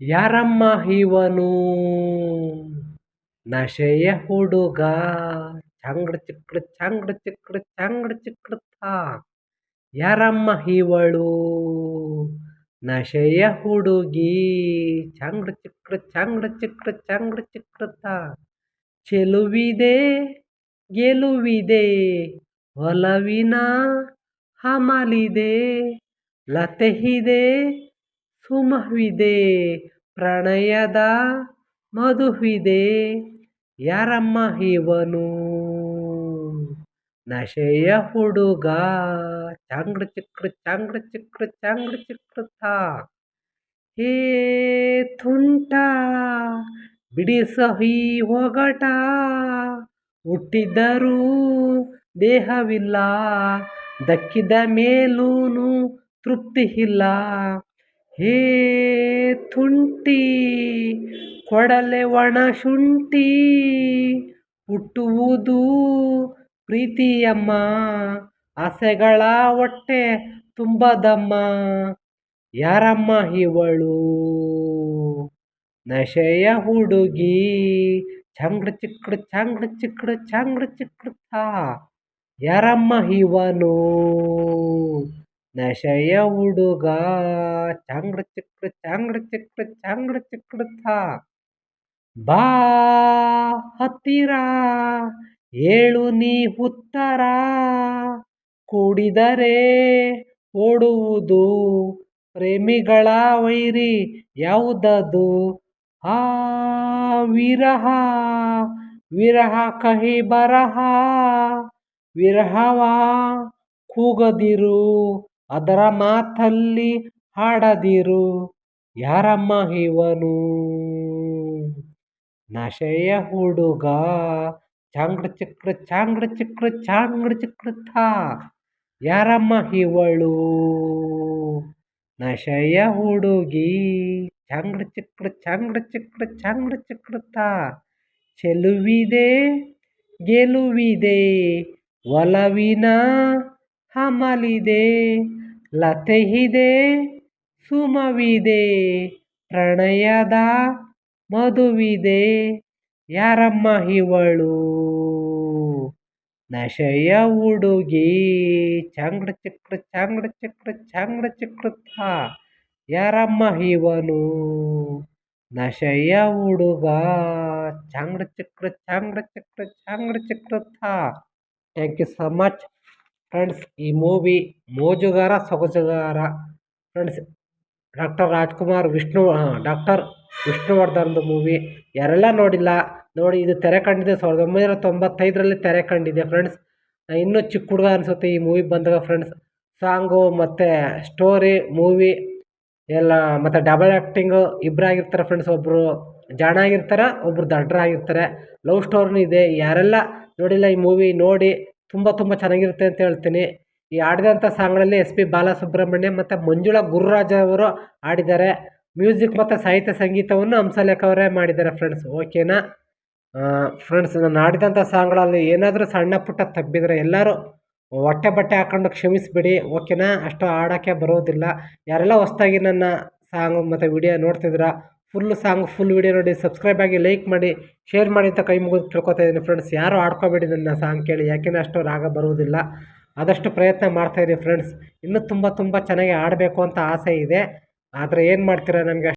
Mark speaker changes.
Speaker 1: ಯಾರಮ್ಮ ಇವನು? ನಶೆಯ ಹುಡುಗ. ಚಂಗ್ಡ ಚಿಕ್ಡ ಚಂಗಡ ಚಿಕ್ಡ ಚಂಗಡ ಚಿಕ್ಡ ಯಾರಮ್ಮ ಇವಳು? ನಶೆಯ ಹುಡುಗಿ. ಚಂಗ್ಡ ಚಿಕ್ಡ ಚಂಗಡ ಚಿಕ್ಡ ಚಂಗ್ಡ ಚಿಕ್ಡ ಚೆಲುವಿದೆ, ಗೆಲುವಿದೆ. ಒಲವಿನ ಹಮಲಿದೆ, ಲತೆಯಿದೆ ಸುಮವಿದೆ ಪ್ರಣಯದ ಮಧುವಿದೆ, ಯಾರಮ್ಮ ಇವನು? ನಶೆಯ ಹುಡುಗ, ಚಾಂಗ್ರ ಚಿಕ್ರ ಚಾಂಗ್ರ ಚಿಕ್ರ ಚಾಂಗ್ರ ಚಿಕ್ರ ಥಾ ಹೇ ತುಂಟ ಬಿಡಿಸಹಿ ಒಗಟ ಹುಟ್ಟಿದ್ದರೂ ದೇಹವಿಲ್ಲ, ದಕ್ಕಿದ ಮೇಲೂನು ತೃಪ್ತಿ ಇಲ್ಲ ಹೇ ತುಂಟಿ ಕೊಡಲೆ ಒಣ ಶುಂಠಿ, ಹುಟ್ಟುವುದು ಪ್ರೀತಿಯಮ್ಮ, ಆಸೆಗಳ ಹೊಟ್ಟೆ ತುಂಬದಮ್ಮ. ಯಾರಮ್ಮ ಇವಳು? ನಶೆಯ ಹುಡುಗಿ ಚಂಗ್ಡ ಚಿಕ್ಕಡು ಚಂಗ್ಡ ಚಿಕ್ಡ ಚಂಗ್ಡ ಚಿಕ್ಡ ತಾ ಯಾರಮ್ಮ ಇವನು? ನಶೆಯ ಹುಡುಗ ಚಂಗ್ಡ ಚಿಕ್ಡ ಚಾಂಗ್ಡ ಚಿಕ್ಡ ಚಂಗ್ಡ ಚಿಕ್ಡ ಥಾ. ಬಾ ಹತ್ತಿರ ಏಳು ನೀ ಉತ್ತರ. ಕೂಡಿದರೆ ಓಡುವುದು ಪ್ರೇಮಿಗಳ ವೈರಿ, ಯಾವುದದು? ಆ ವಿರಹ ವಿರಹ ಕಹಿ ಬರಹ, ವಿರಹವಾ ಕೂಗದಿರು. ಅದರ ಮಾತಲ್ಲಿ ಹಾಡದಿರು, ಯಾರಮ್ಮ ಇವನು? ನಶೆಯ ಹುಡುಗ, ಚಾಂಗ್ರ ಚಿಕ್ರ ಚಾಂಗ್ಡ ಚಿಕ್ರ ಚಾಂಗ್ಡ ಚಿಕ್ರ ಥಾ, ಯಾರಮ್ಮ ಇವಳು? ನಶೆಯ ಹುಡುಗಿ, ಚಾಂಗ್ರ ಚಿಕ್ರ ಚಾಂಗ್ರ ಚಿಕ್ರ ಚಾಂಗ್ರ ಚಿಕ್ರ ಥಾ, ಚೆಲುವಿದೆ, ಗೆಲುವಿದೆ, ಒಲವಿನ ಹಮಲಿದೆ ಲತೆಯಿದೆ, ಸುಮವಿದೆ, ಪ್ರಣಯದ ಮದುವಿದೆ, ಯಾರಮ್ಮ ಇವಳು? ನಶಯ ಉಡುಗಿ ಚಂಗ್ಡ ಚಕ್ರ ಚಂಗ್ಡ ಚಕ್ರ ಚಂಗ್ಡ ಚಿಕ್ಡ ಯಾರಮ್ಮ ಇವನು? ನಶಯ ಉಡುಗ ಚಂಗ್ಡ ಚಕ್ರ ಚಂಗ್ಡ ಚಕ್ರ ಚಂಗ್ಡ ಚಿಕ್ಡ ಥಾ thank you so much friends ಈ ಮೂವಿ ಮೋಜುಗಾರ, ಸೊಗಸುಗಾರ. Friends doctor Rajkumar Vishnu doctor ವಿಷ್ಣುವರ್ಧನ್ದು movie ಯಾರೆಲ್ಲ ನೋಡಿಲ್ಲ, ನೋಡಿ, ಇದು ತೆರೆ ಕಂಡಿದೆ. ಸಾವಿರದ ಒಂಬೈನೂರ ತೊಂಬತ್ತೈದರಲ್ಲಿ ತೆರೆ ಕಂಡಿದೆ ಫ್ರೆಂಡ್ಸ್ ಇನ್ನೂ ಚಿಕ್ಕ ಹುಡುಗ ಅನಿಸುತ್ತೆ ಈ ಮೂವಿ ಬಂದಾಗ ಫ್ರೆಂಡ್ಸ್ ಸಾಂಗು ಮತ್ತು ಸ್ಟೋರಿ ಮೂವಿ ಎಲ್ಲ, ಮತ್ತು ಡಬಲ್ ಆ್ಯಕ್ಟಿಂಗು ಇಬ್ಬರಾಗಿರ್ತಾರೆ ಫ್ರೆಂಡ್ಸ್ ಒಬ್ಬರು ಜಾಣ ಆಗಿರ್ತಾರೆ ಒಬ್ಬರು ದಡ್ಡರಾಗಿರ್ತಾರೆ ಲವ್ ಸ್ಟೋರಿನೂ ಇದೆ. ಯಾರೆಲ್ಲ ನೋಡಿಲ್ಲ ಈ ಮೂವಿ ನೋಡಿ. ತುಂಬ ತುಂಬ ಚೆನ್ನಾಗಿರುತ್ತೆ ಅಂತ ಹೇಳ್ತೀನಿ. ಈ ಆಡಿದಂಥ ಸಾಂಗ್ಗಳಲ್ಲಿ ಎಸ್ ಪಿ ಬಾಲಸುಬ್ರಹ್ಮಣ್ಯ ಮತ್ತು ಮಂಜುಳಾ ಗುರುರಾಜ್ ಅವರು ಆಡಿದ್ದಾರೆ ಮ್ಯೂಸಿಕ್ ಮತ್ತು ಸಾಹಿತ್ಯ ಸಂಗೀತವನ್ನು ಹಂಸಲೇಖ ಅವರೇ ಮಾಡಿದ್ದಾರೆ ಫ್ರೆಂಡ್ಸ್ ಓಕೆನಾ ಫ್ರೆಂಡ್ಸ್ ನಾನು ಆಡಿದಂಥ ಸಾಂಗ್ಗಳಲ್ಲಿ ಏನಾದರೂ ಸಣ್ಣ ಪುಟ್ಟ ತಬ್ಬಿದ್ರೆ ಎಲ್ಲರೂ ಹೊಟ್ಟೆ ಬಟ್ಟೆ ಹಾಕ್ಕೊಂಡು ಕ್ಷಮಿಸಿಬಿಡಿ ಓಕೆನಾ ಅಷ್ಟು ಹಾಡೋಕ್ಕೆ ಬರೋದಿಲ್ಲ. ಯಾರೆಲ್ಲ ಹೊಸ್ದಾಗಿ ನನ್ನ ಸಾಂಗ್ ಮತ್ತು ವಿಡಿಯೋ ನೋಡ್ತಿದ್ದೀರಾ ಫುಲ್ ಸಾಂಗ್ ಫುಲ್ ವಿಡಿಯೋ ನೋಡಿ ಸಬ್ಸ್ಕ್ರೈಬ್ ಆಗಿ ಲೈಕ್ ಮಾಡಿ ಶೇರ್ ಮಾಡಿ ಅಂತ ಕೈ ಮುಗಿದು ಕೇಳ್ಕೊತಾ ಇದ್ದೀನಿ ಫ್ರೆಂಡ್ಸ್ ಯಾರು ಆಡ್ಕೋಬೇಡಿ ನನ್ನ ಸಾಂಗ್ ಕೇಳಿ, ಯಾಕೆಂದರೆ ಅಷ್ಟು ರಾಗ ಬರುವುದಿಲ್ಲ. ಆದಷ್ಟು ಪ್ರಯತ್ನ ಮಾಡ್ತಾಯಿದ್ದೀನಿ ಫ್ರೆಂಡ್ಸ್ ಇನ್ನೂ ತುಂಬ ತುಂಬ ಚೆನ್ನಾಗಿ ಆಡಬೇಕು ಅಂತ ಆಸೆ ಇದೆ. ಆದರೆ ಏನು ಮಾಡ್ತೀರಾ ನನಗೆ